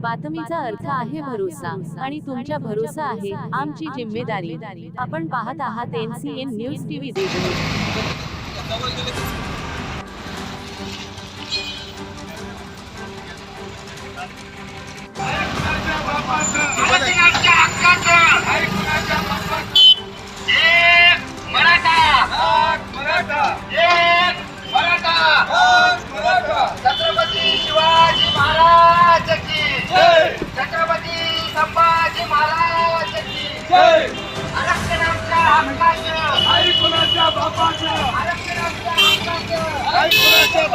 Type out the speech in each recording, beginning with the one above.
बातमीचा अर्थ आहे भरोसा आणि तुमच्या भरोसा आहे आमची जिम्मेदारी. आपण पाहत आहात N C N news TV Deshmukh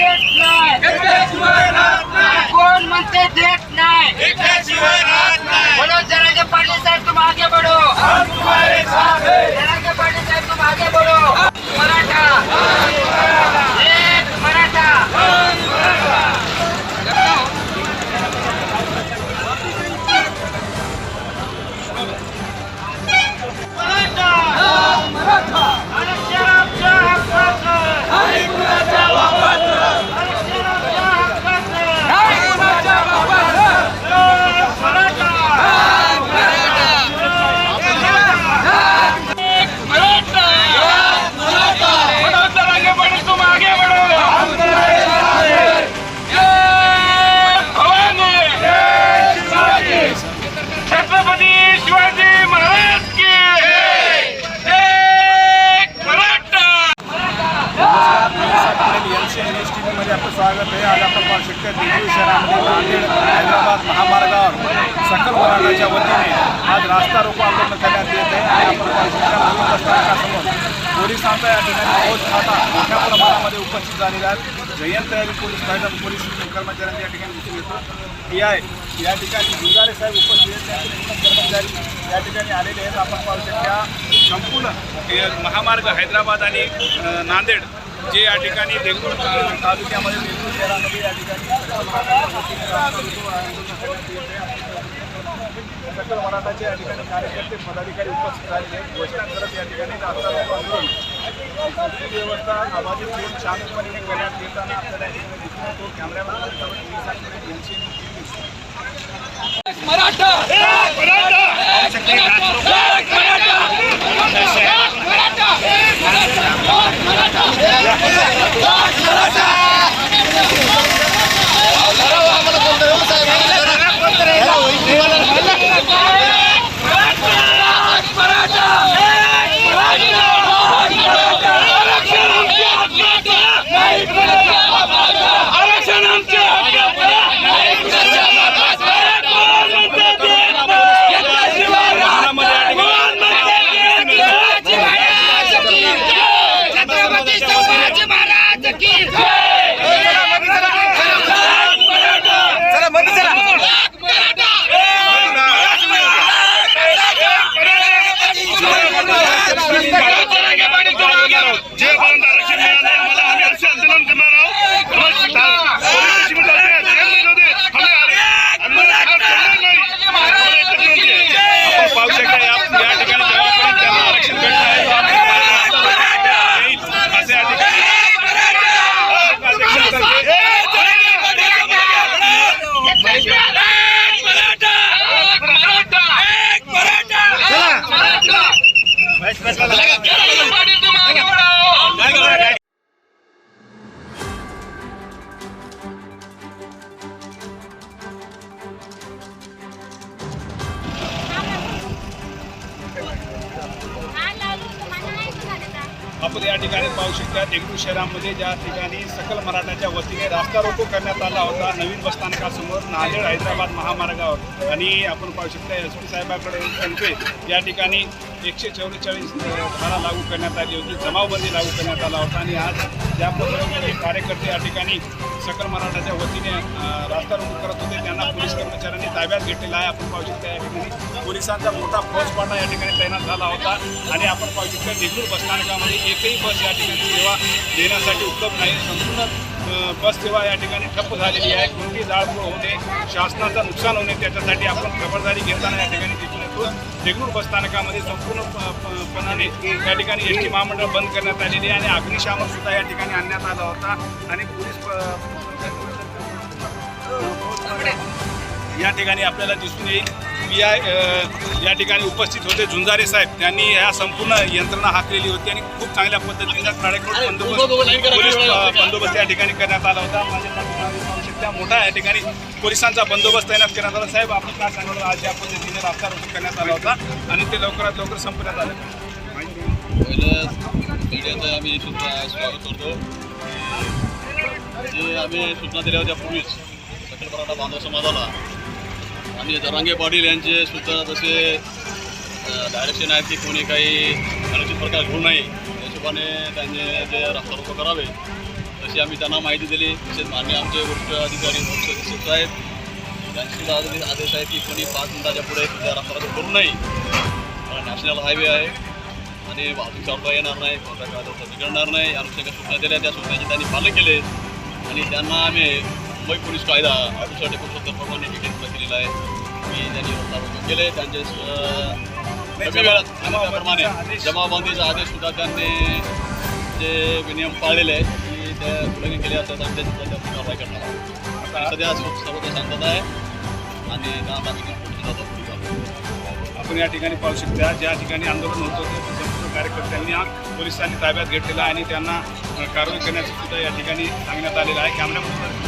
आमच्या हक्काचं आरक्षण आमच्या शहरामध्ये नांदेड हैदराबाद महामार्गावर सकल मराठाच्या वतीने आज रास्ता रोको आंदोलन करण्यात येत आहे. आणि आपण नवीन पोलिसांचा या ठिकाणी फौज खाता मोठ्या प्रमाणामध्ये उपस्थित झालेला आहे जयंत तयारी पोलीस कायदा पोलीस कर्मचाऱ्यांनी या ठिकाणी दिसून येतो. टी आय या ठिकाणी जुगारे साहेब उपस्थित आहेत. कर्मचारी या ठिकाणी आलेले आहेत. आपण पाहू शकता संपूर्ण महामार्ग हैदराबाद आणि नांदेड जे या ठिकाणी देगलूर तालुक्यामध्ये देगलूर शहरामध्ये या ठिकाणी सकल मराठाचे या ठिकाणी कार्यकर्ते पदाधिकारी उपस्थित झालेले आहेत घोषणा करत या ठिकाणी रास्ता रोको आंदोलन ही व्यवस्था अबाधित ठेवून शांतपणे करण्यात येताना आपल्याला या ठिकाणी दिसून येतो जे आपण या ठिकाणी पाहू शकता देगलूर शहरामध्ये ज्या ठिकाणी सकल मराठाच्या वतीने रास्ता रोको करण्यात आला होता नवीन बसस्थानकासमोर नांदेड हैदराबाद महामार्गावर. आणि आपण पाहू शकता एस पी साहेबाकडे त्यांचे या ठिकाणी एकशे चौवेचाळीस धारा लागू करण्यात आली होती जमावबंदी लागू करण्यात आला होता. आणि आज ज्या पद्धतीने कार्यकर्ते या ठिकाणी सकल मराठाच्या वतीने ताब्यात घेतलेला आहे. आपण पाहू शकता या ठिकाणी पोलिसांचा मोठा फौजपाटा या ठिकाणी तैनात झाला होता. आणि आपण पाहू शकता देगलूर बसस्थानकामध्ये एकही बस या ठिकाणी सेवा देण्यासाठी उपलब्ध नाही. संपूर्ण बस सेवा या ठिकाणी ठप्प झालेली आहे. कोणती जाळपोळ होणे शासनाचं नुकसान होणे त्याच्यासाठी आपण खबरदारी घेताना या ठिकाणी दिसून येतो. देगलूर बसस्थानकामध्ये संपूर्ण प- या ठिकाणी एस टी महामंडळ बंद करण्यात आलेली आहे. आणि अग्निशामक सुद्धा या ठिकाणी आणण्यात आला होता. आणि पोलीस या ठिकाणी आपल्याला दिसून येईल. पी आय या ठिकाणी उपस्थित होते झुंजारे साहेब. त्यांनी या संपूर्ण यंत्रणा हाकलेली होती आणि खूप चांगल्या पद्धतीचा कडेकोट बंदोबस्त पोलीस बंदोबस्त या ठिकाणी करण्यात आला होता. शकता मोठा या ठिकाणी पोलिसांचा बंदोबस्त तैनात करण्यात आला. साहेब आपण काय सांगणार आज ज्या पद्धतीने रास्ता रोको करण्यात आला होता आणि ते लवकरात लवकर संपण्यात आलं. मीडियाचं आम्ही सुद्धा स्वागत करतो. जे आम्ही सूचना दिल्या होत्या पूर्वीच सकल मराठा बांधव समाजाला आणि जरांगे पाटील यांचे सुद्धा जसे डायरेक्शन आहेत की कोणी काही अनुचित प्रकार घेऊ नये. हिशोबाने त्यांनी जे रस्ता करावे तशी आम्ही त्यांना माहिती दिली. तसेच मान्य आमचे वरिष्ठ अधिकारी वरिष्ठ आहेत त्यांचे सुद्धा आदेश आहे की कोणी पाच मिनिटाच्या पुढे सुद्धा रक्तारोप करू नये. कारण नॅशनल हायवे आहे आणि वाहतूक चालता येणार नाही कोणता कायदा बिघडणार नाही. या अनुषंगाने सूचना दिल्या त्या सूचनाचे त्यांनी पालन केले. आणि त्यांना आम्ही मुंबई पोलीस कायदा अडुसष्ट एकोणसत्तर प्रमाणे डिटेल्स केलेला आहे. की त्यांनी रस्ता केले त्यांचे स- कमी वेळात आदेश सुद्धा त्यांनी जे नियम पाळलेले आहेत की त्या उल्लंघन केले असतात आणि त्याची कारवाई करणार आहोत. आणि सध्या सर्वत्र शांतता आहे आणि आपण या ठिकाणी पाहू शकता ज्या ठिकाणी आंदोलन होतं ते कार्यकर्त्यांनी पोलिसांनी ताब्यात घेतलेला आहे आणि त्यांना कारवाई करण्याचं सुद्धा या ठिकाणी सांगण्यात आलेलं आहे.